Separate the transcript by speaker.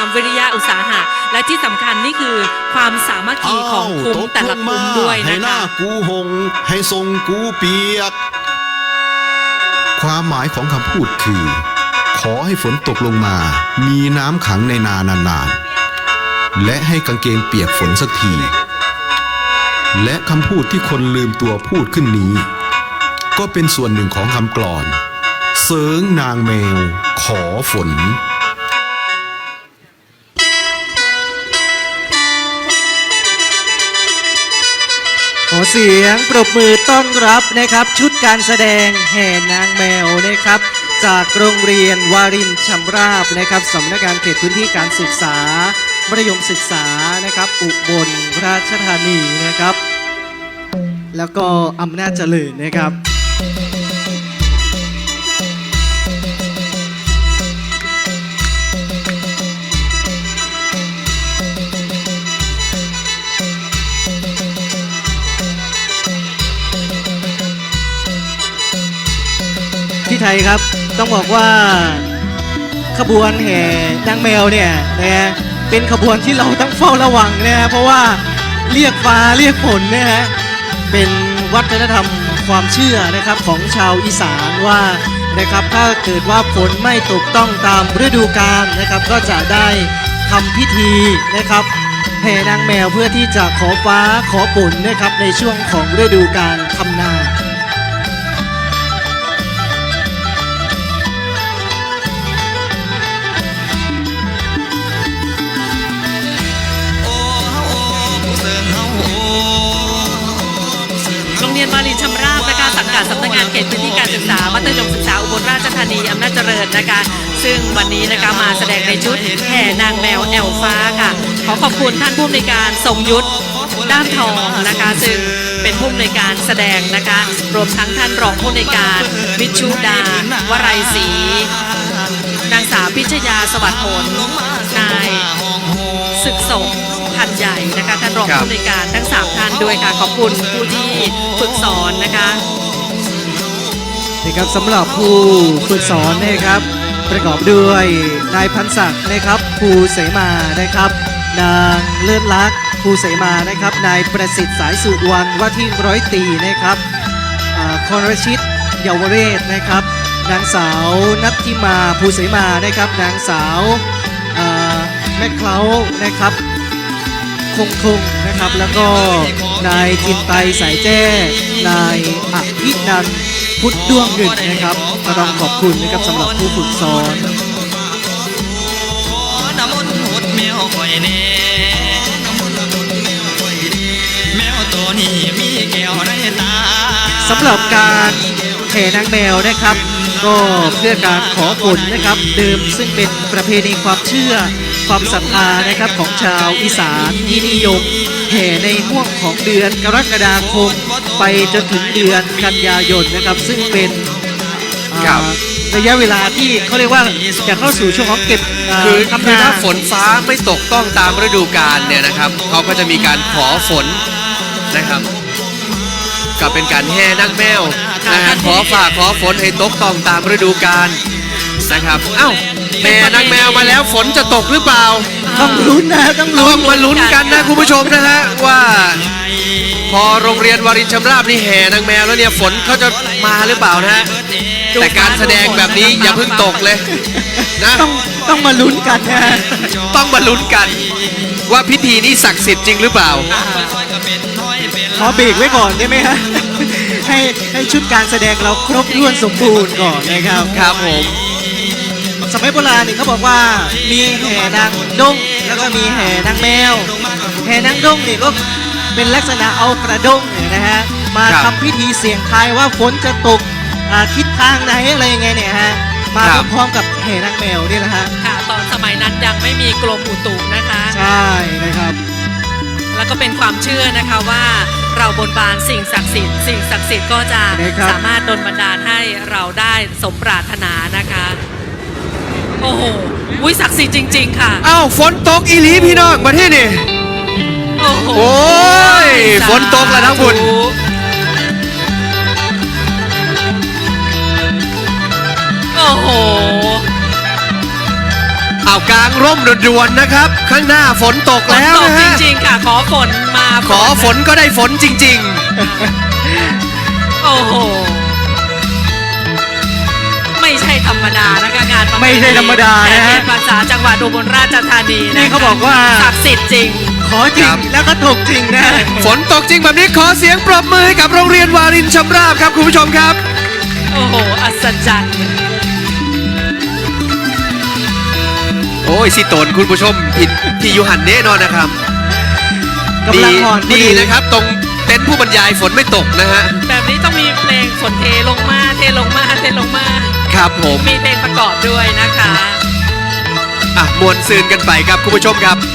Speaker 1: ความวิริยะอุตสาหะ และที่สำคัญนี่คือความสามัคคีของคุ้มแต่ละคุ้มด้วย
Speaker 2: ให้
Speaker 1: นะ
Speaker 2: หน้า
Speaker 1: คะ
Speaker 2: กูหง ให้ทรงกูเปียก ความหมายของคำพูดคือ ขอให้ฝนตกลงมา มีน้ำขังในนานานๆ และให้กางเกงเปียกฝนสักที และคำพูดที่คนลืมตัวพูดขึ้นนี้ ก็เป็นส่วนหนึ่งของคำกลอน เสิงนางแมว ขอฝน
Speaker 3: อเสียงปรบมือต้อนรับนะครับ ชุดการแสดงแห่นางแมวนะครับ จากโรงเรียนวารินชำราบนะครับสำนักงานเขตพื้นที่การศึกษามัธยมศึกษานะครับอุบลราชธานีนะครับ แล้วก็อำนาจเจริญนะครับ ไทยครับ ต้องบอกว่าขบวนแห่นางแมวเนี่ยนะฮะเป็นขบวนที่เราต้องเฝ้าระวังนะฮะเพราะว่าเรียกฟ้าเรียกฝนนะฮะเป็นวัฒนธรรมความเชื่อนะครับของชาวอีสานว่านะครับถ้าเกิดว่าฝนไม่ตกต้องตามฤดูกาลนะครับ ก็จะได้ทำพิธีนะครับแห่นางแมวเพื่อที่จะขอฟ้าขอฝนนะครับในช่วงของฤดูกาลทำนา
Speaker 1: โรงเรียนวารินชำราบนะคะสังกัดสำนักงานเขตพื้นที่การศึกษามัธยมศึกษาอุบลราชธานีอำนาจเจริญนะคะ ซึ่งวันนี้นะคะมาแสดงในชุดแห่นางแมวแอลฟ้าค่ะ ขอขอบคุณท่านผู้อำนวยการทรงยุทธด้านทองนะคะ ซึ่งเป็นผู้อำนวยการแสดงนะคะ รวมทั้งท่านรองผู้อำนวยการวิชุดาวไรศรีนางสาวพิชยาสวัสดิ์ผลนายศึกสง พันใหญ่นะคะท่านรอง
Speaker 4: ครับ
Speaker 1: ผู้อำนวยการทั้งสามท่านด้วยค่ะ ขอบคุณผู้ที่ฝึกสอนนะคะ
Speaker 3: นะครับสำหรับผู้ฝึกสอนนะครับ ประกอบด้วยนายพันศักดิ์นะครับภูเสมานะครับ นางเลิศลักษณ์ภูเสมานะครับนายประสิทธิ์สายสุวรรณว่าที่ร้อยตรีนะครับอ่าคอนรชิตเยาวเรศนะครับ นางสาวนัทธิมาภูเสมานะครับ นางสาวอ่าแม่เคล้านะครับ คงคงนะครับ แล้วก็นายจินไตสายแจ้ นายอภินันพุทธดวงเงินนะครับก็ต้องขอบคุณนะครับสำหรับผู้ฝึกสอน
Speaker 5: น้ำมนต์หดแมวข่อยแน่แมวตัวนี้มีแก้วในตา
Speaker 3: สำหรับการแห่นางแมวนะครับ ก็เพื่อการขอฝนนะครับ เดิมซึ่งเป็นประเพณีความเชื่อ ความศรัทธานะครับของชาวอีสานที่นิยมแห่ในห่วงของเดือนกรกฎาคมไปจนถึงเดือนกันยายนนะครับ ซึ่งเป็นอ่า
Speaker 4: ครับ
Speaker 3: ระยะเวลาที่เขาเรียกว่าจะเข้าสู่ช่วงของเก็บา
Speaker 4: คือ
Speaker 3: ทำ
Speaker 4: คือ
Speaker 3: นา
Speaker 4: ถ้าฝนฟ้าไม่ตกต้องตามฤดูกาลเนี่ยนะครับเขาก็จะมีการขอฝนนะครับ ก็เป็นการแห่นางแมวนะฮะขอฝากขอฝนให้ตกต้องตามฤดูกาลนะครับเอ้าแห่นางแมวมาแล้วฝนจะตกหรือเปล่า
Speaker 3: ต้องลุ้นนะต้อง
Speaker 4: ต้
Speaker 3: ลุ้
Speaker 4: อนงมาลุ้นกันนะคุณผู้ชมนะฮะว่า พอโรงเรียนวารินชำราบนี่แห่นางแมวแล้วเนี่ยฝนเขาจะมาหรือเปล่านะฮะแต่การแสดงแบบนี้อย่าเพิ่งตกเลยนะ
Speaker 3: ต้องต้องมาลุ้นกันนะ
Speaker 4: ต้องมาลุ้นกัน ว่าพิธีนี้ศักดิ์สิทธิ์จริงหรือเปล่า
Speaker 3: ขอเบรกไว้ก่อนได้ไหมฮะให้ให้ชุดการแสดงเราครบถ้วนสมบูรณ์ก่อนนะครับ
Speaker 4: ครับผม
Speaker 3: สมัยโบราณนี่เขาบอกว่ามีแห่นางด้งแล้วก็มีแห่นางแมว แห่นางด้งนี่ก็เป็นลักษณะเอากระด้งเนี่ยนะฮะมา
Speaker 4: ครับ
Speaker 3: ทำพิธีเสี่ยงทายว่าฝนจะตกอ่าทิศทางไหนอะไรยังไงเนี่ยฮะมา
Speaker 4: ครับ
Speaker 3: พร้อมๆกับแห่นางแมวนี่แหละฮะ
Speaker 1: ค่ะ ตอนสมัยนั้นยังไม่มีกรมอุตุนะคะ
Speaker 3: ใช่นะครับ
Speaker 1: แล้วก็เป็นความเชื่อนะคะว่า เราบนบานสิ่งศักดิ์สิทธิ์สิ่งศักดิ์สิทธิ์ก็จะ
Speaker 3: นะครับ
Speaker 1: สามารถดลบันดาลให้เราได้สมปรารถนานะคะ โอ้โหอุ้ยศักดิ์สิทธิ์จริง ๆ ค่ะ
Speaker 4: อ้าวฝนตกอีหลีพี่น้องมาที่นี่
Speaker 1: โอ้โห
Speaker 4: โอ้ยฝนตกแล้วทั้งบุญ
Speaker 1: โอ้โห
Speaker 4: เอากลางร่มด่วนๆนะครับ ข้างหน้าฝนตก
Speaker 1: ฝน
Speaker 4: แล้ว
Speaker 1: ตก
Speaker 4: นะ
Speaker 1: จ
Speaker 4: ฮะ
Speaker 1: ริงๆค่ะขอฝนมา
Speaker 4: ขอฝนก็ได้ฝนจริง
Speaker 1: โอ้โห ไม่ใช่ธรรมดานะคะงานประเพณี
Speaker 3: ไม่ใช่ธรรมดานะฮะ
Speaker 1: แห่เทียภาษาจังหวัดอุบลราชธานีะคะ
Speaker 3: นี่เขาบอกว่า
Speaker 1: ศักดิ์สิทธิ์จริง
Speaker 3: ขอจริ
Speaker 4: ครั
Speaker 3: ง
Speaker 4: บ
Speaker 3: แล้วก็ถูกจริงนะ
Speaker 4: ๆฝนตกจริงแบบนี้ขอเสียงปรบมือให้กับโรงเรียนวารินชำราบครับคุณผู้ชมครับ
Speaker 1: โอ้โห อัศจรรย์
Speaker 4: โอ้ยสิโตนคุณผู้ชมผิดที่ยูหันแน่นอนนะครับ
Speaker 3: กำลังอ่อนพอ
Speaker 4: ดี
Speaker 3: ดี
Speaker 4: นะครับ ตรงเต็นท์ผู้บรรยายฝนไม่ตกนะฮะ
Speaker 1: แบบนี้ต้องมีเพลงฝนเทลงมาเทลงมาเทลงมา
Speaker 4: ครับผม
Speaker 1: มีเพลงประกอบด้วยนะคะ
Speaker 4: อะมวนซืนกันไปครับคุณผู้ชมครับ